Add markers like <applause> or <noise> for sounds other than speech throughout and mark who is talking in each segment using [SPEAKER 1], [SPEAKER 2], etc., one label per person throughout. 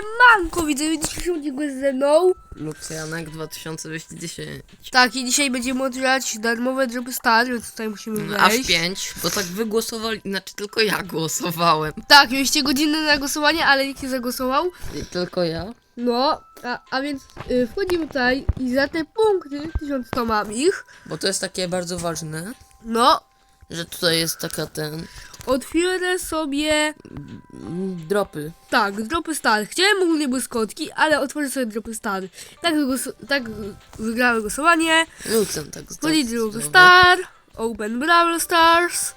[SPEAKER 1] Siemanko, widzę, dzisiaj odcinek jest ze mną.
[SPEAKER 2] Luksjanek 2210.
[SPEAKER 1] Tak, i dzisiaj będziemy otwierać darmowe dropy star, więc tutaj musimy
[SPEAKER 2] Aż
[SPEAKER 1] wejść.
[SPEAKER 2] 5, bo tak wygłosowali, znaczy tylko ja głosowałem.
[SPEAKER 1] Tak, mieliście godzinę na głosowanie, ale nikt nie zagłosował.
[SPEAKER 2] I tylko ja.
[SPEAKER 1] No, a, a więc y, wchodzimy tutaj i za te punkty, 1100 mam ich.
[SPEAKER 2] Bo to jest takie bardzo ważne,
[SPEAKER 1] No,
[SPEAKER 2] że tutaj jest taka ten...
[SPEAKER 1] otwierę sobie,
[SPEAKER 2] mm, Dropy.
[SPEAKER 1] tak, dropy star. Chciałem ogólnie błyskotki, ale otworzę sobie dropy star. Tak, tak wygrałem głosowanie.
[SPEAKER 2] Luksjan tak
[SPEAKER 1] Wchodzi dropy star, open Brawl Stars.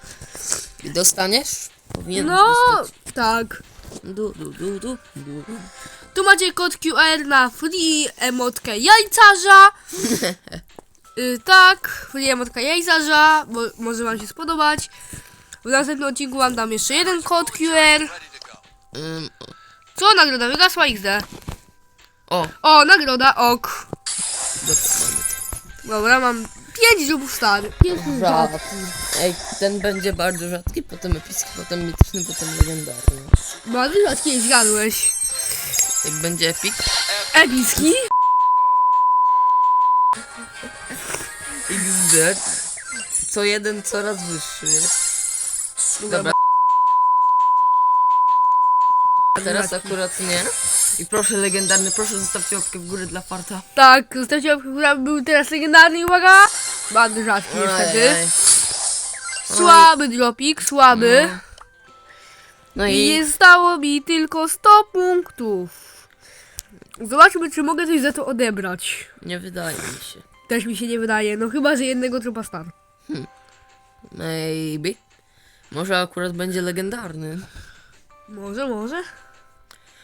[SPEAKER 2] I dostaniesz? Powinien
[SPEAKER 1] No,
[SPEAKER 2] dostać.
[SPEAKER 1] tak.
[SPEAKER 2] Du, du, du, du, du.
[SPEAKER 1] Tu macie kod QR na free emotkę jajcarza. <laughs> y, tak, free emotka jajcarza, bo może wam się spodobać. W następnym odcinku wam dam jeszcze jeden kod QR.
[SPEAKER 2] Ym,
[SPEAKER 1] Co? Nagroda wygasła XD.
[SPEAKER 2] o,
[SPEAKER 1] O, nagroda, ok.
[SPEAKER 2] dopisamy to.
[SPEAKER 1] Dobra, mam 5 dropów star. 5
[SPEAKER 2] Rzadki. Ej, ten będzie bardzo rzadki, potem epicki, potem mityczny, potem legendarny.
[SPEAKER 1] Bardzo rzadkie zgadłeś.
[SPEAKER 2] Jak będzie epic,
[SPEAKER 1] Epicki.
[SPEAKER 2] XD, co jeden coraz wyższy jest. Dobra. A teraz akurat nie. I proszę legendarny, proszę zostawcie łapkę w górę dla farta.
[SPEAKER 1] Tak, zostawcie łapkę w górę, był teraz legendarny, uwaga. Bardzo rzadki niestety. Słaby dropik, słaby.
[SPEAKER 2] No
[SPEAKER 1] I
[SPEAKER 2] i
[SPEAKER 1] zostało mi tylko 100 punktów. Zobaczmy, czy mogę coś za to odebrać.
[SPEAKER 2] nie wydaje mi się.
[SPEAKER 1] Też mi się nie wydaje, no chyba, że jednego trupa star.
[SPEAKER 2] Maybe. Może akurat będzie legendarny.
[SPEAKER 1] Może, może.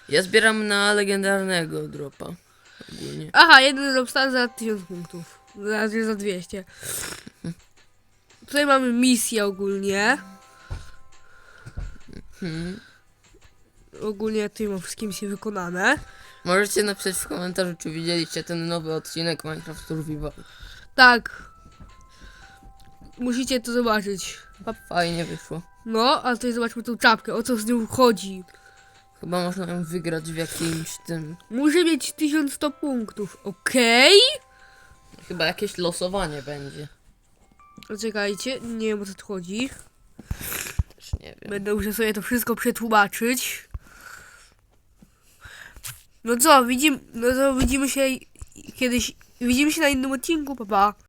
[SPEAKER 2] Ja zbieram na legendarnego dropa. Ogólnie.
[SPEAKER 1] Aha, jeden drop star za 1000 punktów. Zaraz za 200. Tutaj mamy misję ogólnie.
[SPEAKER 2] Hmm.
[SPEAKER 1] Ogólnie tutaj mam wszystkie misje wykonane.
[SPEAKER 2] Możecie napisać w komentarzu, czy widzieliście ten nowy odcinek Minecraft Survival.
[SPEAKER 1] Tak. Musicie to zobaczyć.
[SPEAKER 2] Fajnie wyszło.
[SPEAKER 1] No, a tutaj zobaczmy tą czapkę, o co z nią chodzi.
[SPEAKER 2] Chyba można ją wygrać w jakimś tym.
[SPEAKER 1] Muszę mieć 1100 punktów, okej?
[SPEAKER 2] Chyba jakieś losowanie będzie.
[SPEAKER 1] Czekajcie, nie wiem o co tu chodzi.
[SPEAKER 2] Też nie wiem.
[SPEAKER 1] Będę musiał sobie to wszystko przetłumaczyć. No co, widzimy, no to widzimy się kiedyś, widzimy się na innym odcinku, papa.